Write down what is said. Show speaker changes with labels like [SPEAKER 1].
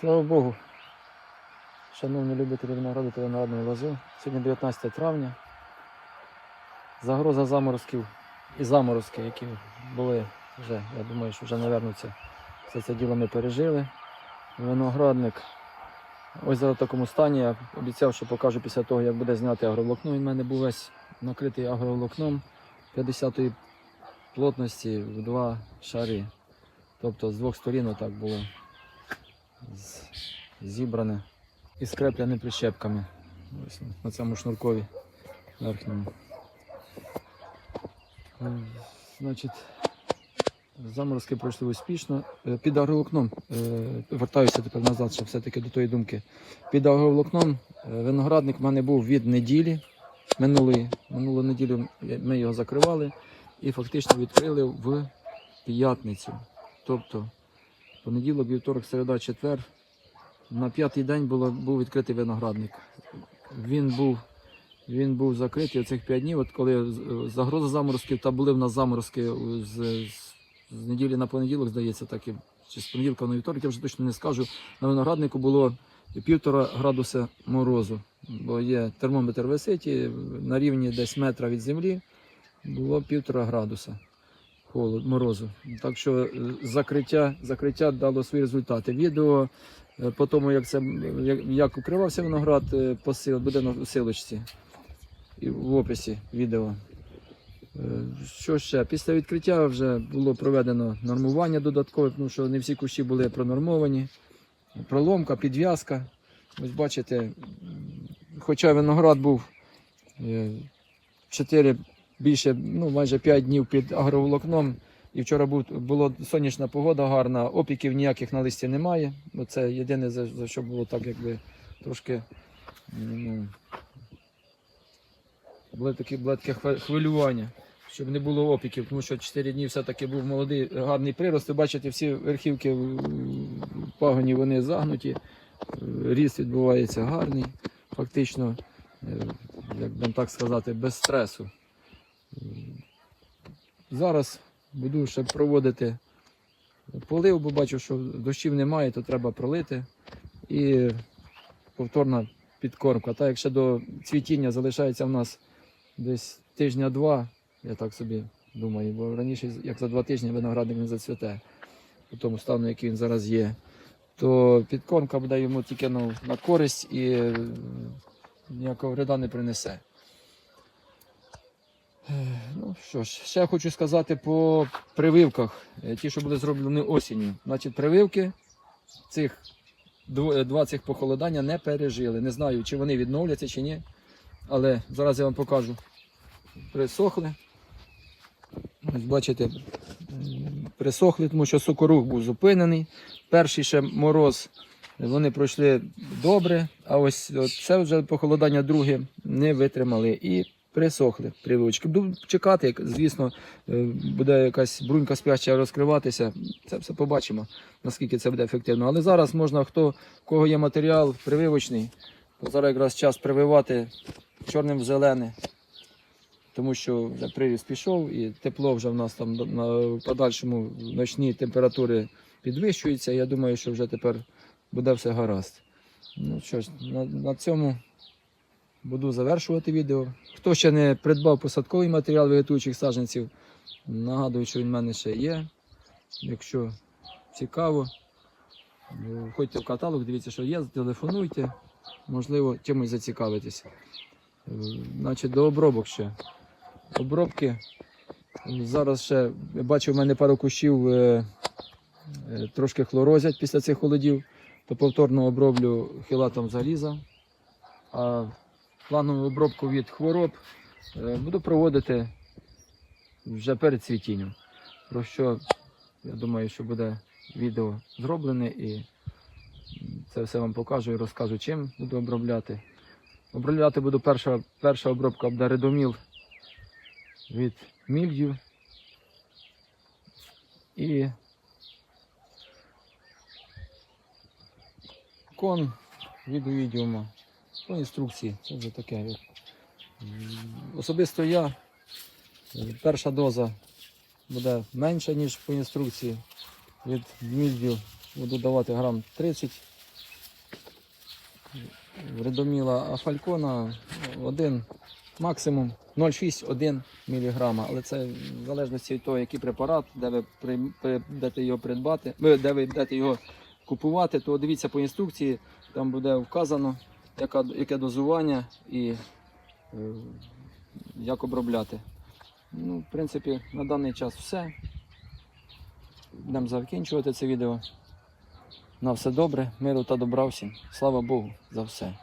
[SPEAKER 1] Слава Богу. Шановні любителі винограду та виноградної лози. Сьогодні 19 травня. Загроза заморозків і заморозки, які були вже, я думаю, що вже не вернуться. Все це діло ми пережили. Виноградник. Ось зараз в такому стані. Я обіцяв, що покажу після того, як буде зняти агроволокно. Він в мене був весь накритий агроволокном 50-ї плотності в два шари. Тобто з двох сторін отак було зібране і скреплене прищепками. Ось на цьому шнуркові верхньому. Е, Значить, заморозки пройшли успішно. Е, Під агроволокном, е, вертаюся тепер назад, ще все-таки до тої думки. Під агроволокном виноградник в мене був від неділі. Минулої, минулу неділю ми його закривали і фактично відкрили в п'ятницю. Тобто понеділок, вівторок, середа, четвер. На п'ятий день було, був відкритий виноградник. Він був, він був закритий оцих п'ять днів, от коли загроза заморозків, та були в нас заморозки з, з, з неділі на понеділок, здається, так і чи з понеділка на вівторок, я вже точно не скажу. На винограднику було півтора градуса морозу. Бо є термометр висить на рівні десь метра від землі було півтора градуса холод, морозу. Так що е, закриття, закриття дало свої результати. Відео е, по тому, як це як, як укривався виноград, е, по сил, буде на силочці і в описі відео. Що ще? Після відкриття вже було проведено нормування додаткове, тому що не всі кущі були пронормовані. Проломка, підв'язка. Ось бачите, хоча виноград був 4 більше, ну майже 5 днів під агроволокном. І вчора був, була сонячна погода гарна, опіків ніяких на листі немає. Бо Це єдине, за, за що було так, якби трошки. Ну, було таке, було таке хвилювання, щоб не було опіків, тому що 4 дні все-таки був молодий гарний прирост. Ви бачите, всі верхівки в- пагоні вони загнуті, ріст відбувається гарний, фактично, е, як би так сказати, без стресу. Зараз буду ще проводити полив, бо бачу, що дощів немає, то треба пролити. І повторна підкормка. Так як ще до цвітіння залишається в нас десь тижня-два, я так собі думаю, бо раніше, як за два тижні виноградник не зацвіте, по тому стану, який він зараз є, то підкормка буде йому тільки ну, на користь і ніякого вреда не принесе. Ну що ж, ще хочу сказати по прививках, е, ті, що були зроблені осінню. Значить, прививки цих е, два цих похолодання не пережили. Не знаю, чи вони відновляться, чи ні. Але зараз я вам покажу. Присохли. Бачите, присохли, тому що сокорух був зупинений. Перший ще мороз вони пройшли добре, а ось це вже похолодання друге не витримали і присохли прививочки. Буду чекати, як, звісно, е, буде якась брунька спяща розкриватися. Це все побачимо, наскільки це буде ефективно. Але зараз можна, хто в кого є матеріал прививочний, то зараз якраз час прививати чорним в зелене. Тому що вже приріст пішов і тепло вже в нас там на подальшому ночні температури підвищуються. Я думаю, що вже тепер буде все гаразд. Ну що ж, на, на цьому буду завершувати відео. Хто ще не придбав посадковий матеріал вегетуючих саджанців, нагадую, що він в мене ще є. Якщо цікаво, ну, входьте в каталог, дивіться, що є, телефонуйте, можливо, чимось зацікавитесь. Е, Значить, до обробок ще. Обробки. Зараз ще бачу, в мене пару кущів е, е, трошки хлорозять після цих холодів, то повторно оброблю хілатом заліза. А планову обробку від хвороб е, буду проводити вже перед цвітінням. Про що я думаю, що буде відео зроблене і це все вам покажу і розкажу, чим буду обробляти. Обробляти буду перша, перша обробка буде редоміл від мільдю і кон від відеома по інструкції. Це вже таке. Особисто я е, перша доза буде менша, ніж по інструкції. Від мільдю буду давати грам 30 Редоміла афалькона один, максимум 0,6-1 мг. Але це в залежності від того, який препарат, де ви будете його придбати, де ви будете його купувати, то дивіться по інструкції, там буде вказано, яка, яке дозування і е, як обробляти. Ну, в принципі, на даний час все. Будемо закінчувати це відео. На все добре, миру та добра всім. Слава Богу за все.